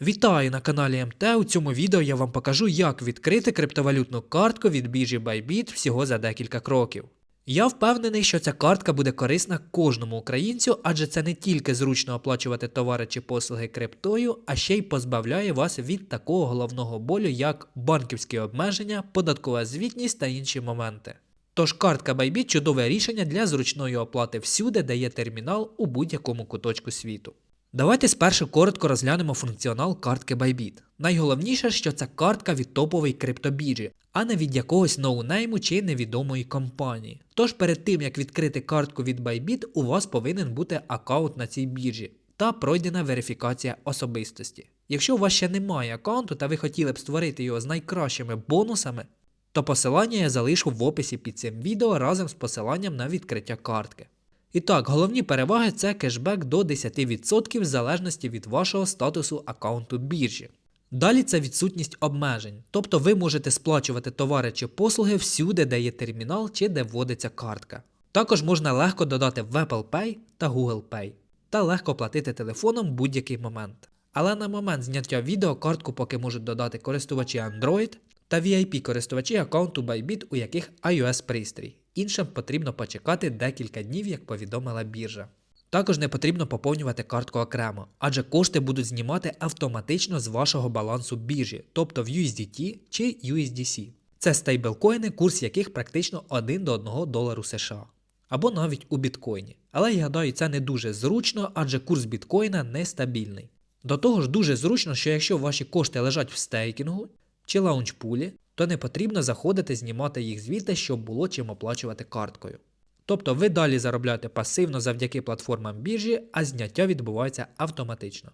Вітаю на каналі МТ. У цьому відео я вам покажу, як відкрити криптовалютну картку від біржі Bybit всього за декілька кроків. Я впевнений, що ця картка буде корисна кожному українцю, адже це не тільки зручно оплачувати товари чи послуги криптою, а ще й позбавляє вас від такого головного болю, як банківські обмеження, податкова звітність та інші моменти. Тож картка Bybit – чудове рішення для зручної оплати всюди, де є термінал у будь-якому куточку світу. Давайте спершу коротко розглянемо функціонал картки Bybit. Найголовніше, що це картка від топової криптобіржі, а не від якогось ноунейму чи невідомої компанії. Тож перед тим як відкрити картку від Bybit, у вас повинен бути аккаунт на цій біржі та пройдена верифікація особистості. Якщо у вас ще немає аккаунту та ви хотіли б створити його з найкращими бонусами, то посилання я залишу в описі під цим відео разом з посиланням на відкриття картки. І так, головні переваги це кешбек до 10% в залежності від вашого статусу аккаунту біржі. Далі це відсутність обмежень, тобто ви можете сплачувати товари чи послуги всюди, де є термінал чи де вводиться картка. Також можна легко додати в Apple Pay та Google Pay та легко платити телефоном будь-який момент. Але на момент зняття відео картку поки можуть додати користувачі Android та VIP-користувачі аккаунту Bybit, у яких iOS пристрій. Іншим потрібно почекати декілька днів, як повідомила біржа. Також не потрібно поповнювати картку окремо, адже кошти будуть знімати автоматично з вашого балансу біржі, тобто в USDT чи USDC. Це стейблкоїни, курс яких практично 1 до 1 долару США. Або навіть у біткоїні. Але я гадаю, це не дуже зручно, адже курс біткоїна нестабільний. До того ж, дуже зручно, що якщо ваші кошти лежать в стейкінгу чи лаунчпулі, то не потрібно заходити знімати їх звідти, щоб було чим оплачувати карткою. Тобто ви далі заробляєте пасивно завдяки платформам біржі, а зняття відбувається автоматично.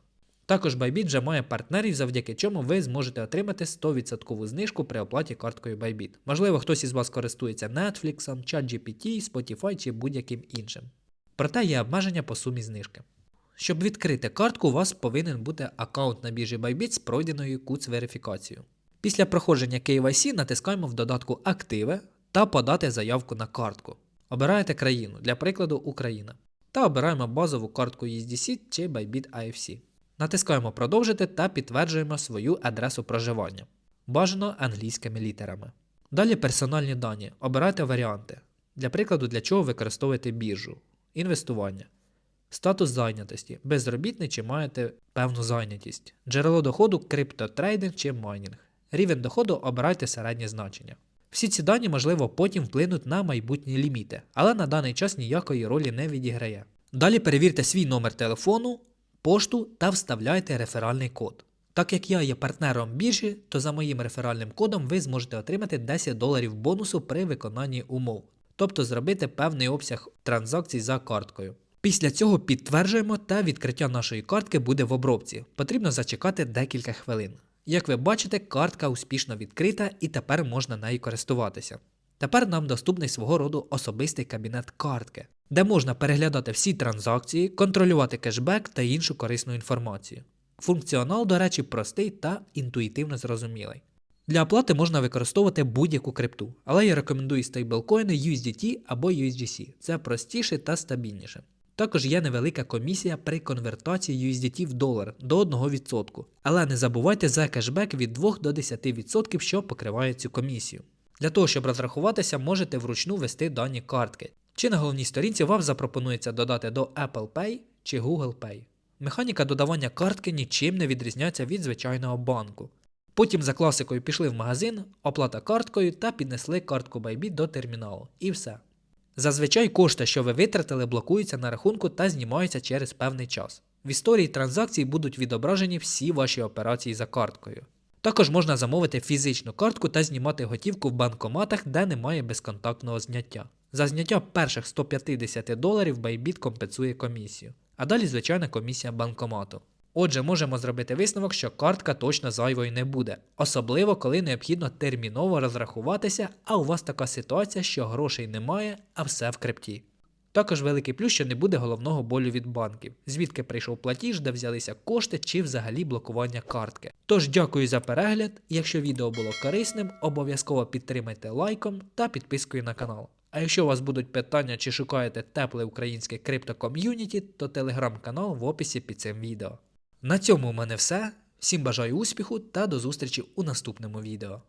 Також Bybit вже має партнерів, завдяки чому ви зможете отримати 100% знижку при оплаті карткою Bybit. Можливо, хтось із вас користується Netflix, ChatGPT, Spotify чи будь-яким іншим. Проте є обмеження по сумі знижки. Щоб відкрити картку, у вас повинен бути аккаунт на біржі Bybit з пройденою куц-верифікацією. Після проходження KYC натискаємо в додатку Активи та подати заявку на картку. Обираєте країну, для прикладу Україна. Та обираємо базову картку USDC чи Bybit AFC. Натискаємо Продовжити та підтверджуємо свою адресу проживання. Бажано англійськими літерами. Далі персональні дані. Обирайте варіанти. Для прикладу, для чого використовуєте біржу. Інвестування. Статус зайнятості. Безробітний чи маєте певну зайнятість. Джерело доходу криптотрейдинг чи майнінг. Рівень доходу обирайте середнє значення. Всі ці дані, можливо, потім вплинуть на майбутні ліміти, але на даний час ніякої ролі не відіграє. Далі перевірте свій номер телефону, пошту та вставляйте реферальний код. Так як я є партнером біржі, то за моїм реферальним кодом ви зможете отримати 10 доларів бонусу при виконанні умов, тобто зробити певний обсяг транзакцій за карткою. Після цього підтверджуємо та відкриття нашої картки буде в обробці. Потрібно зачекати декілька хвилин. Як ви бачите, картка успішно відкрита і тепер можна нею користуватися. Тепер нам доступний свого роду особистий кабінет картки, де можна переглядати всі транзакції, контролювати кешбек та іншу корисну інформацію. Функціонал, до речі, простий та інтуїтивно зрозумілий. Для оплати можна використовувати будь-яку крипту, але я рекомендую стейблкоїни USDT або USDC. Це простіше та стабільніше. Також є невелика комісія при конвертації USDT в долар до 1%. Але не забувайте за кешбек від 2 до 10%, що покриває цю комісію. Для того, щоб розрахуватися, можете вручну ввести дані картки. Чи на головній сторінці вам запропонується додати до Apple Pay чи Google Pay. Механіка додавання картки нічим не відрізняється від звичайного банку. Потім за класикою пішли в магазин, оплата карткою та піднесли картку Bybit до терміналу. І все. Зазвичай кошти, що ви витратили, блокуються на рахунку та знімаються через певний час. В історії транзакцій будуть відображені всі ваші операції за карткою. Також можна замовити фізичну картку та знімати готівку в банкоматах, де немає безконтактного зняття. За зняття перших 150 доларів Bybit компенсує комісію, а далі звичайна комісія банкомату. Отже, можемо зробити висновок, що картка точно зайвою не буде, особливо коли необхідно терміново розрахуватися, а у вас така ситуація, що грошей немає, а все в крипті. Також великий плюс, що не буде головного болю від банків, звідки прийшов платіж, де взялися кошти чи взагалі блокування картки. Тож дякую за перегляд. Якщо відео було корисним, обов'язково підтримайте лайком та підпискою на канал. А якщо у вас будуть питання чи шукаєте тепле українське криптоком'юніті, то телеграм-канал в описі під цим відео. На цьому у мене все. Всім бажаю успіху та до зустрічі у наступному відео.